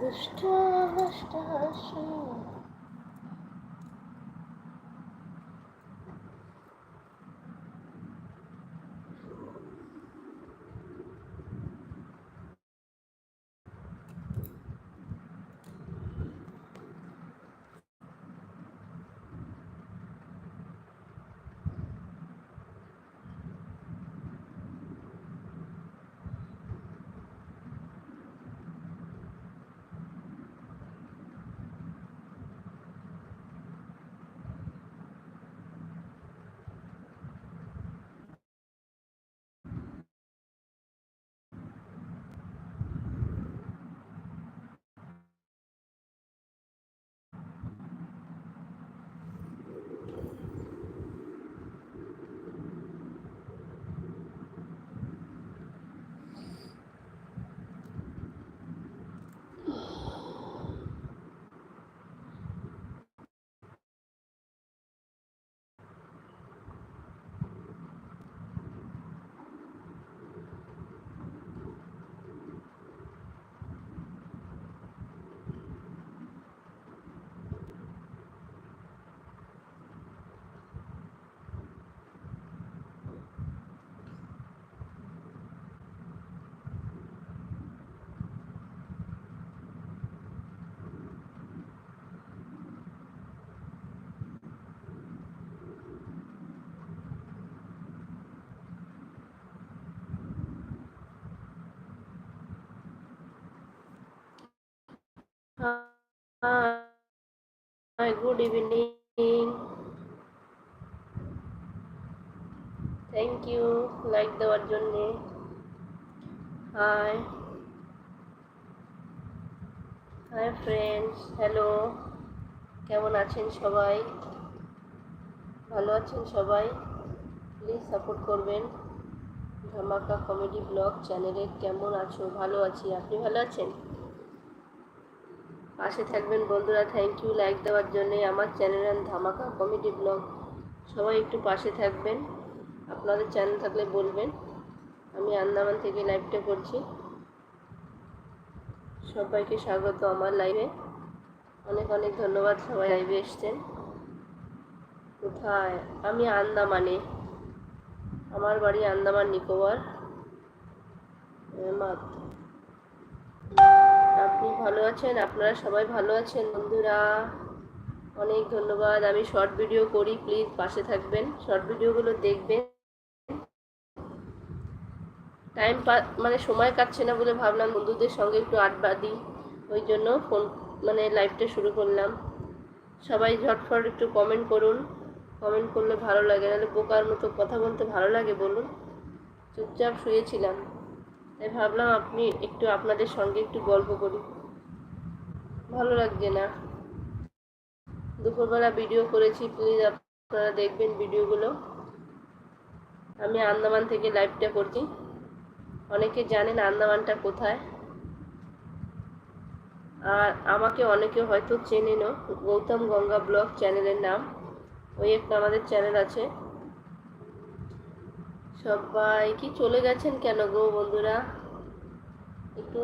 দুষ্ট Good evening. Thank you like দেওয়ার জন্যে হাই হাই ফ্রেন্ডস হ্যালো কেমন আছেন সবাই? ভালো আছেন সবাই? প্লিজ সাপোর্ট করবেন ধামাকা কমেডি ব্লগ চ্যানেলে। কেমন আছো? ভালো আছি। আপনি ভালো আছেন? পাশে থাকবেন বন্ধুরা। থ্যাংক ইউ লাইক দেওয়ার জন্যে আমার চ্যানেলের ধামাকা কমেডি ব্লগ সবাই একটু পাশে থাকবেন। আপনাদের চ্যানেল থাকলে বলবেন। আমি আন্দামান থেকে লাইভটা করছি। সবাইকে স্বাগত আমার লাইভে অনেক অনেক ধন্যবাদ সবাই লাইভে এসছেন। কোথায়? আমি আন্দামানে। আমার বাড়ি আন্দামান, নিকোবর। আপনি ভালো আছেন? আপনারা সবাই ভালো আছেন? বন্ধুরা, অনেক ধন্যবাদ। আমি শর্ট ভিডিও করি প্লিজ পাশে থাকবেন। শর্ট ভিডিওগুলো দেখবেন। টাইম মানে সময় কাটছে না বলে ভাবলাম বন্ধুদের সঙ্গে একটু আড্ডা দিই। ওই জন্য ফোন মানে লাইভটা শুরু করলাম। সবাই ঝটফট একটু কমেন্ট করুন। কমেন্ট করলে ভালো লাগে। নাহলে বোকার মতো কথা বলতে ভালো লাগে বলুন। চুপচাপ শুয়েছিলাম। তাই ভাবলাম আপনি একটু আপনাদের সঙ্গে একটু গল্প করি। ভালো লাগছে না। দুপুরবেলা ভিডিও করেছি প্লিজ আপনারা দেখবেন ভিডিওগুলো আমি আন্দামান থেকে লাইভটা করছি। অনেকে জানেন আন্দামানটা কোথায়। আর আমাকে অনেকে হয়তো চেনেনও, গৌতম গঙ্গা ব্লগ চ্যানেলের নাম। ওই একটা আমাদের চ্যানেল আছে। সবাই কি চলে গেছেন কেন গো বন্ধুরা? একটু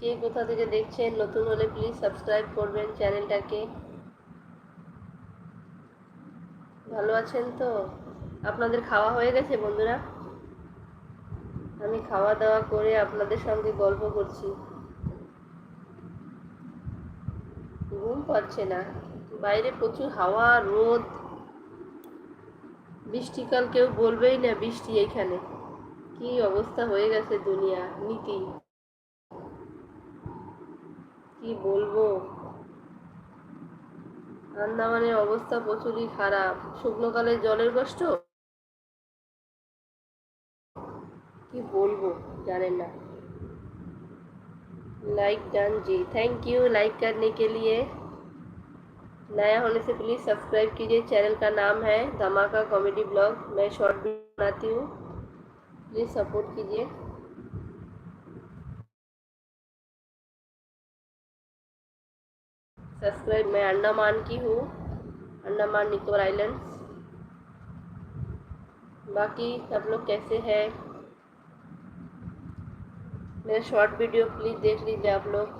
কে কোথা থেকে দেখছেন, নতুন হলে প্লিজ সাবস্ক্রাইব করবেন চ্যানেলটাকে। ভালো আছেন তো? আপনাদের খাওয়া হয়ে গেছে বন্ধুরা? আমি খাওয়া দাওয়া করে আপনাদের সঙ্গে গল্প করছি। ঘুম পাচ্ছে না বাইরে প্রচুর হাওয়া রোদ বৃষ্টিকাল কেউ বলবেই না বৃষ্টি এইখানে কি অবস্থা হয়ে গেছে দুনিয়া নীতি কি বলবো আন্দামানের অবস্থা প্রচুরই খারাপ শুকনোকালে জলের কষ্ট কি বলবো জানেন না like done ji thank you like करने के लिए नया होने से प्लीज़ सब्सक्राइब कीजिए। चैनल का नाम है धमाका कॉमेडी ब्लॉग मैं शॉर्ट वीडियो बनाती हूँ। प्लीज़ सपोर्ट कीजिए। सब्सक्राइब मैं अंडमान की हूँ। अंडमान निकोबार आइलैंड्स बाकी सब लोग कैसे हैं? मेरा शॉर्ट वीडियो प्लीज़ देख लीजिए आप लोग।